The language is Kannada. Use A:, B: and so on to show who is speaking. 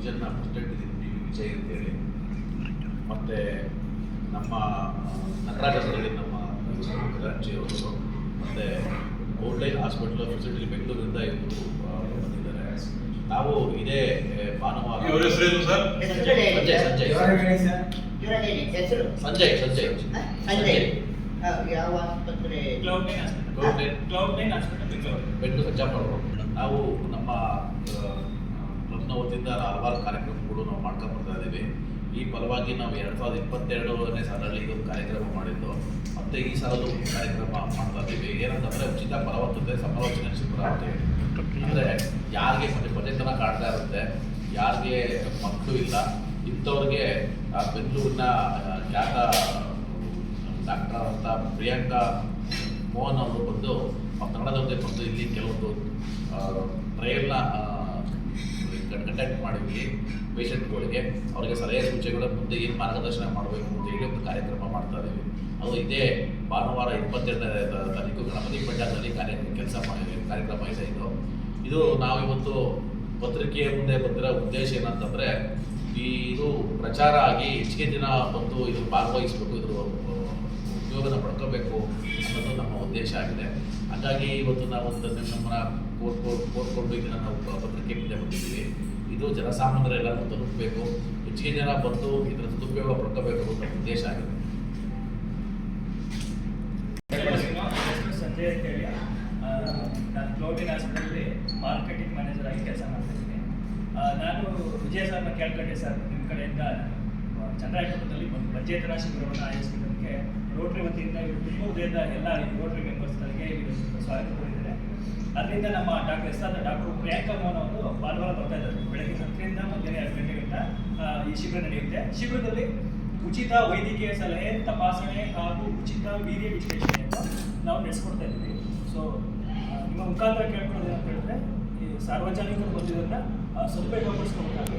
A: ವಿಷನ್ನ ಪ್ರೆಸಿಡೆಂಟ್ ಇದ್ದೀನಿ ವಿ. ವಿಜಯ್ ಅಂತೇಳಿ. ಮತ್ತು ನಮ್ಮ ನಟರಾಜರಲ್ಲಿ ನಮ್ಮ ಅವರು ಮತ್ತು ಔಟ್ಲೈನ್ ಹಾಸ್ಪಿಟಲ್ ಫೆಸಿಲಿಟಿ ಬೆಂಗಳೂರಿಂದ ಇವರು ಬಂದಿದ್ದಾರೆ. ನಾವು ಇದೇ ಭಾನುವಾರ ಸಂಜಯ್ ಸಂಜಯ್ ಸಂಜಯ್. ಸಂಜಯ್.
B: ಯಾವ ಆಸ್ಪತ್ರೆ?
C: ಬೆಂಗಳೂರು
A: ಬೆಂಗಳೂರು ಸಂಜಾಪುರ ನಾವು ನಮ್ಮ ವತಿಯಿಂದ ಹಲವಾರು ಕಾರ್ಯಕ್ರಮಗಳು ನಾವು ಮಾಡ್ಕೊಂಡು ಬರ್ತಾ ಇದ್ದೀವಿ. ಈ ಫಲವಾಗಿ ನಾವು ಎರಡು ಸಾವಿರದ ಇಪ್ಪತ್ತೆರಡನೇ ಸಾಲಲ್ಲಿ ಇದೊಂದು ಕಾರ್ಯಕ್ರಮ ಮಾಡಿದ್ದು. ಮತ್ತು ಈ ಸಾಲಲ್ಲೂ ಕಾರ್ಯಕ್ರಮ ಮಾಡ್ತಾ ಇದ್ದೀವಿ. ಏನಂತಂದರೆ ಉಚಿತ ಫಲವತ್ತತೆ ಸಮಾಲೋಚನೆ ಶಿಬಿರ ಅಂತ ಹೇಳಿ ಅಂದರೆ ಯಾರಿಗೆ ಮತ್ತೆ ಬಜೆಟ್ನ ಕಾಡ್ತಾ ಇರುತ್ತೆ, ಯಾರಿಗೆ ಮಕ್ಕಳು ಇಲ್ಲ, ಇಂಥವ್ರಿಗೆ ಬೆಂಗಳೂರಿನ ಖ್ಯಾತ ಡಾಕ್ಟರ್ ಅಂತ ಪ್ರಿಯಾಂಕಾ ಮೋಹನ್ ಅವರು ಬಂದು ಆ ಕನ್ನಡದವ್ರದ್ದೇ ಬಂದು ಇಲ್ಲಿ ಕೆಲವೊಂದು ಟ್ರಯಲ್ನ ಕಂಡಕ್ಟ್ ಮಾಡಿದ್ವಿ. ಪೇಷಂಟ್ಗಳಿಗೆ ಅವರಿಗೆ ಸಲಹೆ ಸೂಚನೆಗಳ ಮುಂದೆ ಏನು ಮಾರ್ಗದರ್ಶನ ಮಾಡಬೇಕು ಅಂತ ಹೇಳಿ ಒಂದು ಕಾರ್ಯಕ್ರಮ ಮಾಡ್ತಾ ಇದ್ದೀವಿ. ಅದು ಇದೇ ಭಾನುವಾರ ಇಪ್ಪತ್ತೆರಡನೇ ತಾರೀಕು ಗಣಪತಿ ಪಂಚಾಯತ್ನಲ್ಲಿ ಕಾರ್ಯ ಕೆಲಸ ಮಾಡಿದ್ವಿ ಕಾರ್ಯಕ್ರಮ ಇದೆ ಇದು. ನಾವಿವತ್ತು ಪತ್ರಿಕೆಯ ಮುಂದೆ ಬಂದಿರೋ ಉದ್ದೇಶ ಏನಂತಂದರೆ ಇದು ಪ್ರಚಾರ ಆಗಿ ಹೆಚ್ಚಿಗೆ ದಿನ ಬಂದು ಇದು ಭಾಗವಹಿಸಬೇಕು ಇದ್ರ ಅನ್ನೋದು ನಮ್ಮ ಉದ್ದೇಶ ಆಗಿದೆ. ಹಾಗಾಗಿ ಇವತ್ತು ನಾವು ಒಂದು ನಮ್ಮನ್ನ ಕೋರ್ಕೊಂಡು ಇದನ್ನು ನಾವು ಪತ್ರಿಕೆ ಮುಂದೆ ಬಂದಿದ್ದೀವಿ ಇದು ಜನಸಾಮಾನ್ಯರೆಲ್ಲರೂ ತಲುಪಬೇಕು ಹೆಚ್ಚಿಗೆ ಜನ ಬಂದು ಇದರ ಸದುಪಯೋಗ ಪಡ್ಕೋಬೇಕು ಅಂತ ಉದ್ದೇಶ ಆಗಿದೆ.
C: ನಾನು ಮಾರ್ಕೆಟಿಂಗ್ ಮ್ಯಾನೇಜರ್ ಆಗಿ ಕೆಲಸ ಮಾಡ್ತಿದ್ದೀನಿ ನಾನು ವಿಜಯ ಸರ್ನ ಕೇಳ್ಕೊಂಡೆ ಸರ್ ನಿಮ್ಮ ಕಡೆಯಿಂದ ಆ, ಚಂದ್ರಾಯಪಟ್ಟಣದಲ್ಲಿ ಒಂದು ಪಂಚಾಯತ್ ಶಿಬಿರವನ್ನು ಆಯೋಜಿಸಿದ್ದಕ್ಕೆ ರೋಟರಿ ವತಿಯಿಂದ ಇವರು ತುಂಬ ಉದಯದ ಎಲ್ಲ ರೋಟ್ರಿ ಮೆಂಬರ್ಸ್ಗಳಿಗೆ ಇವರು ಸ್ವಾಗತ ಕೋರಿದ್ದಾರೆ. ಅದರಿಂದ ನಮ್ಮ ಡಾಕ್ಟರ್ ಎಸ್ ಆದ ಡಾಕ್ಟರ್ ಪ್ರಿಯಾಂಕ ಮೋಹನ್ ಅವರು ಭಾನುವಾರ ಬರ್ತಾ ಇದ್ದಾರೆ. ಬೆಳಗ್ಗೆ ಹತ್ತರಿಂದ ಮಧ್ಯಾಹ್ನ ಎರಡು ಗಂಟೆ ಗಂಟ ಈ ಶಿಬಿರ ನಡೆಯುತ್ತೆ. ಶಿಬಿರದಲ್ಲಿ ಉಚಿತ ವೈದ್ಯಕೀಯ ಸಲಹೆ ತಪಾಸಣೆ ಹಾಗೂ ಉಚಿತ ವೀರ್ಯ ವಿಶ್ಲೇಷಣೆಯನ್ನು ನಾವು ನಡೆಸ್ಕೊಡ್ತಾ ಇದ್ದೀವಿ. ಸೊ ನಿಮ್ಮ ಮುಖಾಂತರ ಕೇಳ್ಕೊಳ್ಳೋದು ಏನಂತ ಹೇಳಿದ್ರೆ ಸಾರ್ವಜನಿಕರು ಬಂದಿರೋದನ್ನ ಸ್ವಲ್ಪ ಸದುಪಯೋಗಪಡಿಸ್ಕೋಬೇಕಾಗಿ